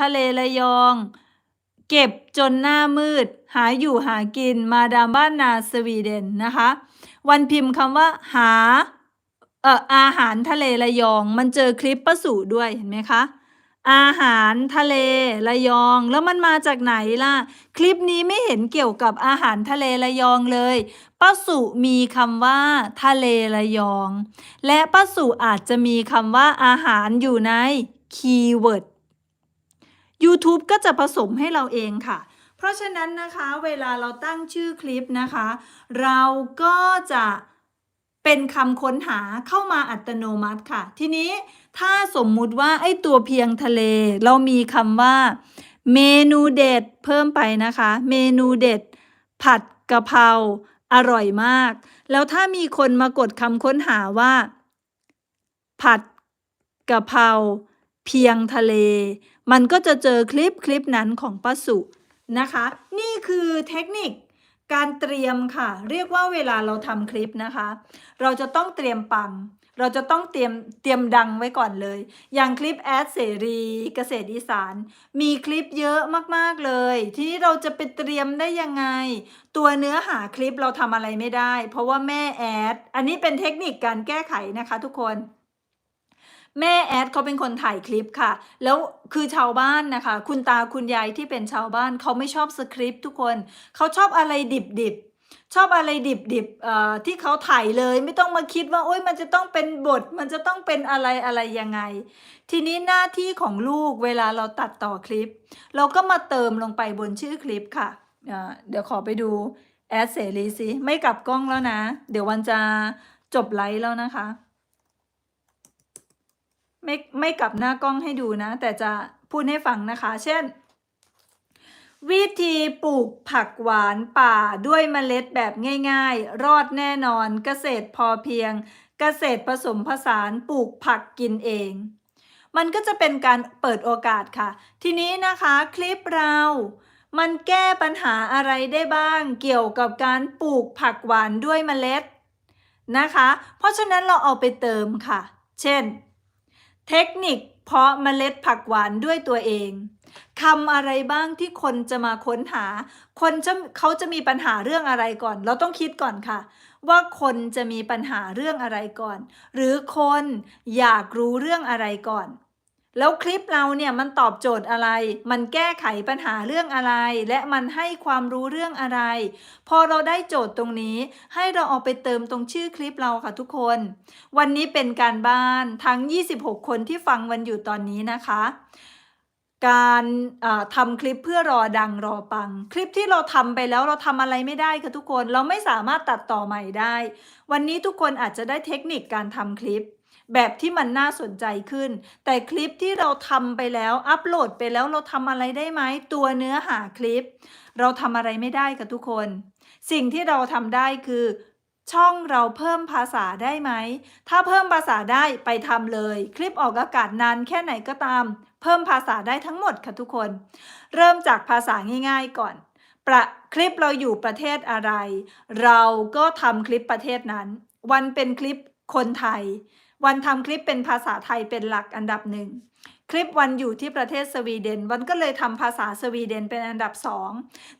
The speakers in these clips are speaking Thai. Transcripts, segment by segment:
ทะเลระยอง เก็บจนหน้ามืด หาอยู่หากินมาดามบ้านนาสวีเดนนะคะ วันพิมพ์คำว่า หาเอ่ออาหารทะเลระยอง มันเจอคลิปป้าสู่ด้วยเห็นไหมคะอาหารทะเลระยอง แล้วมันมาจากไหนล่ะ คลิปนี้ไม่เห็นเกี่ยวกับอาหารทะเลระยองเลยป้าสุมีคำว่า ทะเลระยอง และป้าสุอาจจะมีคำว่าอาหารอยู่ในคีย์เวิร์ด YouTube ก็จะผสมให้เราเองค่ะ เพราะฉะนั้นนะคะเวลาเราตั้งชื่อคลิปนะคะ เราก็จะเป็นคำค้นหาเข้ามาอัตโนมัติค่ะ ทีนี้ถ้าสมมุติว่าไอ้ตัวเพียงทะเล เรามีคำว่า เมนูเด็ดเพิ่มไปนะคะ เมนูเด็ด ผัดกะเพราอร่อยมาก แล้วถ้ามีคนมากดคำค้นหาว่า ผัดกะเพรา เพียงทะเล มันก็จะเจอคลิปคลิปนั้นของป้าสุนะคะ นี่คือเทคนิคการเตรียมค่ะ เรียกว่าเวลาเราทำคลิปนะคะ เราจะต้องเตรียมปัง เราจะต้องเตรียมเตรียมดังไว้ก่อนเลย อย่างคลิปแอดเสรีเกษตรอีสาน มีคลิปเยอะมากๆเลย ทีนี้เราจะไปเตรียมได้ยังไง ตัวเนื้อหาคลิปเราทำอะไรไม่ได้ เพราะว่าแม่แอด อันนี้เป็นเทคนิคการแก้ไขนะคะทุกคน แม่แอดเขาเป็นคนถ่ายคลิปค่ะ แล้วคือชาวบ้านนะคะ คุณตาคุณยายที่เป็นชาวบ้านเขาไม่ชอบสคริปต์ทุกคนเขาชอบอะไรดิบดิบชอบอะไรดิบดิบที่เขาถ่ายเลยไม่ต้องมาคิดว่าโอ๊ยมันจะต้องเป็นบท มันจะต้องเป็นอะไรอะไรยังไง ทีนี้หน้าที่ของลูกเวลาเราตัดต่อคลิป เราก็มาเติมลงไปบนชื่อคลิปค่ะเดี๋ยวขอไปดูแอดเสรีสิไม่กลับกล้องแล้วนะ เดี๋ยววันจะจบไลฟ์แล้วนะคะ ไม่ไม่กลับหน้ากล้องให้ดูนะ แต่จะพูดให้ฟังนะคะ เช่น วิธีปลูกผักหวานป่าด้วยเมล็ดแบบง่าย ๆ รอดแน่นอนเกษตรพอเพียง เกษตรผสมผสานปลูกผักกินเอง มันก็จะเป็นการเปิดโอกาสค่ะ ทีนี้นะคะคลิปเรามันแก้ปัญหาอะไรได้บ้างเกี่ยวกับการปลูกผักหวานด้วยเมล็ดนะคะ เพราะฉะนั้นเราเอาไปเติมค่ะ เช่น เทคนิคเพาะเมล็ดผักหวานด้วยตัวเองคำอะไรบ้างที่คนจะมาค้นหา คนจะเขาจะมีปัญหาเรื่องอะไรก่อน เราต้องคิดก่อนค่ะ ว่าคนจะมีปัญหาเรื่องอะไรก่อน หรือคนอยากรู้เรื่องอะไรก่อน แล้วคลิปเราเนี่ยมันตอบโจทย์อะไร มันแก้ไขปัญหาเรื่องอะไร และมันให้ความรู้เรื่องอะไร พอเราได้โจทย์ตรงนี้ ให้เราเอาไปเติมตรงชื่อคลิปเราค่ะทุกคน วันนี้เป็นการบ้านทั้ง 26 คนที่ฟังวันอยู่ตอนนี้นะคะ การทำคลิปเพื่อรอดังรอปัง คลิปที่เราทำไปแล้วเราทำอะไรไม่ได้ค่ะทุกคน เราไม่สามารถตัดต่อใหม่ได้ วันนี้ทุกคนอาจจะได้เทคนิคการทำคลิป แบบที่มันน่าสนใจขึ้น แต่คลิปที่เราทำไปแล้วอัปโหลดไปแล้วเราทำอะไรได้ไหมตัวเนื้อหาคลิป เราทำอะไรไม่ได้ค่ะทุกคน สิ่งที่เราทำได้คือช่องเราเพิ่มภาษาได้ไหม ถ้าเพิ่มภาษาได้ไปทำเลย คลิปออกอากาศนานแค่ไหนก็ตาม เพิ่มภาษาได้ทั้งหมดค่ะทุกคน เริ่มจากภาษาง่าย ๆ ก่อน ประคลิปเราอยู่ประเทศอะไร เราก็ทำคลิปประเทศนั้น วันเป็นคลิปคนไทย วันทำคลิปเป็นภาษาไทยเป็นหลักอันดับหนึ่งคลิปวันอยู่ที่ประเทศสวีเดน วันก็เลยทำภาษาสวีเดนเป็นอันดับสอง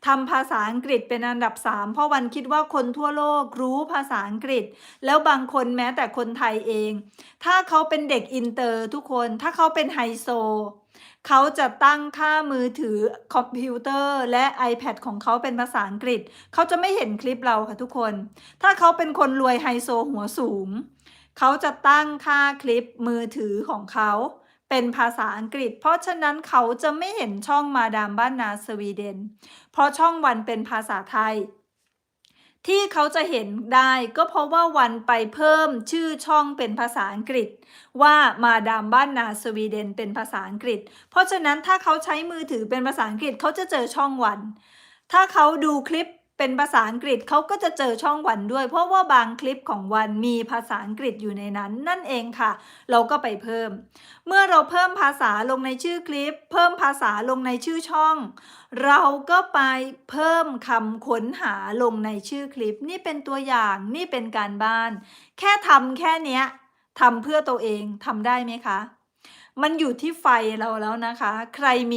ทำภาษาอังกฤษเป็นอันดับสามเพราะวันคิดว่าคนทั่วโลกรู้ภาษาอังกฤษ แล้วบางคนแม้แต่คนไทยเอง ถ้าเขาเป็นเด็กอินเตอร์ทุกคน ถ้าเขาเป็นไฮโซเขาจะตั้งค่ามือถือคอมพิวเตอร์และ iPad ของเขาเป็นภาษาอังกฤษ เขาจะไม่เห็นคลิปเราค่ะทุกคน ถ้าเขาเป็นคนรวยไฮโซหัวสูง เขาจะตั้งค่าคลิปมือถือของเขาเป็นภาษาอังกฤษ เพราะฉะนั้นเขาจะไม่เห็นช่องมาดามบ้านนาสวีเดน เพราะช่องวันเป็นภาษาไทย ที่เขาจะเห็นได้ก็เพราะว่าวันไปเพิ่มชื่อช่องเป็นภาษาอังกฤษ ว่ามาดามบ้านนาสวีเดนเป็นภาษาอังกฤษ เพราะฉะนั้นถ้าเขาใช้มือถือเป็นภาษาอังกฤษเขาจะเจอช่องวัน ถ้าเขาดูคลิป เป็นภาษาอังกฤษเขาก็จะเจอช่องวันด้วย เพราะว่าบางคลิปของวันมีภาษาอังกฤษอยู่ในนั้น นั่นเองค่ะ เราก็ไปเพิ่ม เมื่อเราเพิ่มภาษาลงในชื่อคลิป เพิ่มภาษาลงในชื่อช่อง เราก็ไปเพิ่มคำค้นหาลงในชื่อคลิป นี่เป็นตัวอย่างนี่เป็นการบ้าน แค่ทำแค่เนี้ยทำเพื่อตัวเองทำได้ไหมคะ มันอยู่ที่ไฟเราแล้วนะคะ ใครมี